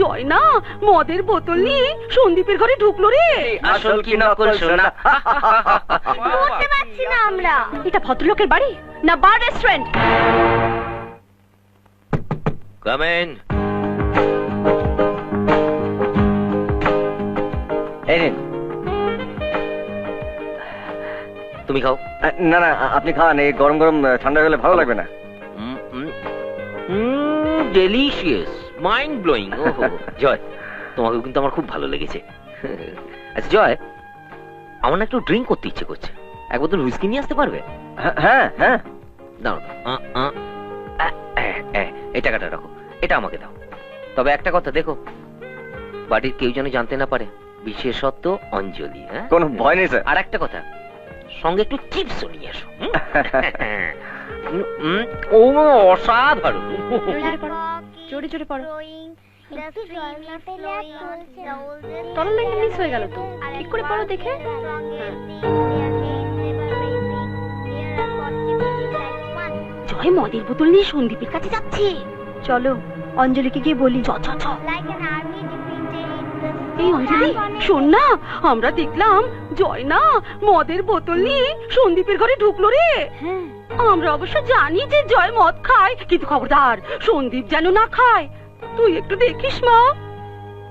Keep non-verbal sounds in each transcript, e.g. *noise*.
জয় না মদের বোতল নিয়ে সন্দীপের ঘরে ঢুকলো রে। আসল কি নকল বুঝতে পারছি না আমরা। এটা ভদ্রলোকের বাড়ি না বার রেস্টুরেন্ট? কাম ইন এই নিন। তুমি খাও। না না আপনি খান এই গরম গরম ঠান্ডা হলে ভালো লাগবে না। Delicious mind blowing Joy. তোমাকেও কিন্তু আমার খুব ভালো লেগেছে। আচ্ছা জয় আমার না একটু ড্রিঙ্ক করতে ইচ্ছে করছে। এক বোতল হুইস্কি নিয়ে আসতে পারবে? হ্যাঁ, হ্যাঁ হ্যাঁ। দাও দাও। আ, আ, আ, এ, এ, এই টাকাটা রাখো এটা আমাকে দাও। তবে একটা কথা দেখো বাড়ির কেউ যেন জানতে না পারে বিশেষত অঞ্জলি হ্যাঁ? কোনো ভয় নেই স্যার। আর একটা কথা সঙ্গে একটু চিপসও নিয়ে এসো *laughs* ও অসাধারণ। জোরে জোরে পড়ো। তলার লাইনটা মিস হয়ে গেল তো। ঠিক করে পড়ো দেখে। জয় মদের বোতল নিয়ে সন্দীপের কাছে যাচ্ছে। চলো অঞ্জলিকে গিয়ে বলি। চ চ চ। এই অঞ্জলি শোন না আমরা দেখলাম জয় না মদের বোতল নিয়ে সন্দীপের ঘরে ঢুকলো রে। আমরা অবশ্য জানি যে জয় মদ খায় কিন্তু খবরদার সন্দীপ যেন না খায়। তুই একটু দেখিস মা।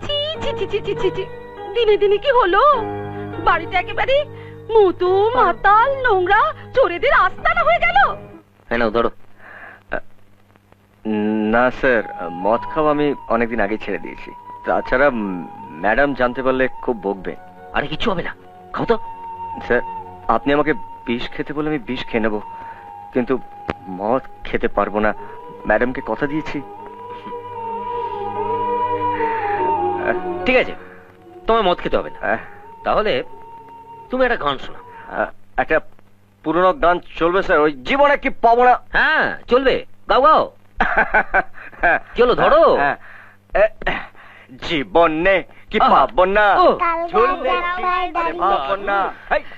ছি ছি ছি ছি ছি ছি দিনে দিনে কি হলো? বাড়িটা একেবারে মুতু মাতাল নোংরা চোরেদের আস্তানা হয়ে গেল। হ্যাঁ নাও ধরো। না স্যার মদ খাওয়া আমি অনেকদিন আগে ছেড়ে দিয়েছি। তাছাড়া ম্যাডাম জানতে পারলে খুব বকবে। আরে কিছু হবে না। খাও তো। স্যার আপনি আমাকে বিষ খেতে বলে আমি বিষ খেয়ে নেব। কিন্তু মদ খেতে পারব না। ম্যাডামকে কথা দিয়েছি। ঠিক আছে। তোমায় মদ খেতে হবে না। তাহলে তুমি একটা গান শোনা আহ, একটা পুরনো গান চলবে স্যার ওই জীবনে কি পাবো না? হ্যাঁ চলবে। গাও গাও। *laughs* চলো, ধরো। হ্যাঁ, জীবনে কি। পাবো না সে ভাবো না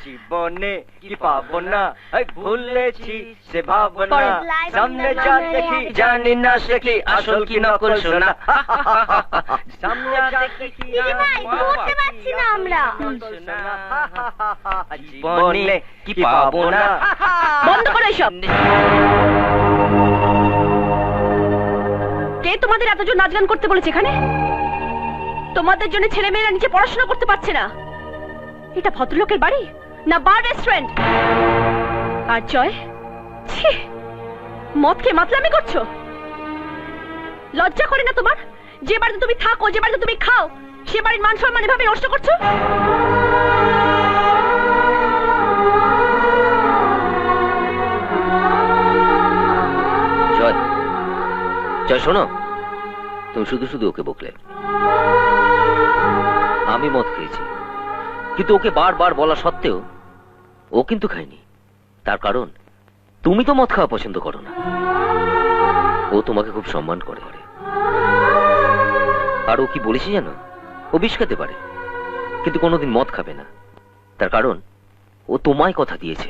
জীবনে কি পাবো না ভুলেছি সে ভাবো না সামনে যা দেখি জানি না শেখি আসল কি নকল শোনা সামনে যা দেখি না আমরা জীবনে কি পাবো না বন্ধ করো এসব কে তোমাদের এতজন নাচ গান করতে বলেছে এখানে? তোমাদের জন্য ছেলে মেয়েরা নিচে পড়াশোনা করতে পারছে না। এটা ভদ্রলোকের বাড়ি? না বার রেস্টুরেন্ট? আর জয়? ছি, মদ খেয়ে মাতলামি করছ? লজ্জা করে না তোমার? যে বাড়িতে তুমি থাকো, যে বাড়িতে তুমি খাও, সে বাড়ির মান সম্মান এভাবে নষ্ট করছ? জয় জয় শোনো। তুমি শুধু শুধু ওকে বকলে। আমি মদ খেয়েছি। কিন্তু ওকে বারবার বলা সত্ত্বেও ও কিন্তু খায়নি। তার কারণ, তুমি তো মদ খাওয়া পছন্দ করো না। ও তোমাকে খুব সম্মান করে। আর ও কি বলেছে জানো? ও বিষ খেতে পারে, কিন্তু কোনোদিন মদ খাবে না। তার কারণ, ও তোমায় কথা দিয়েছে।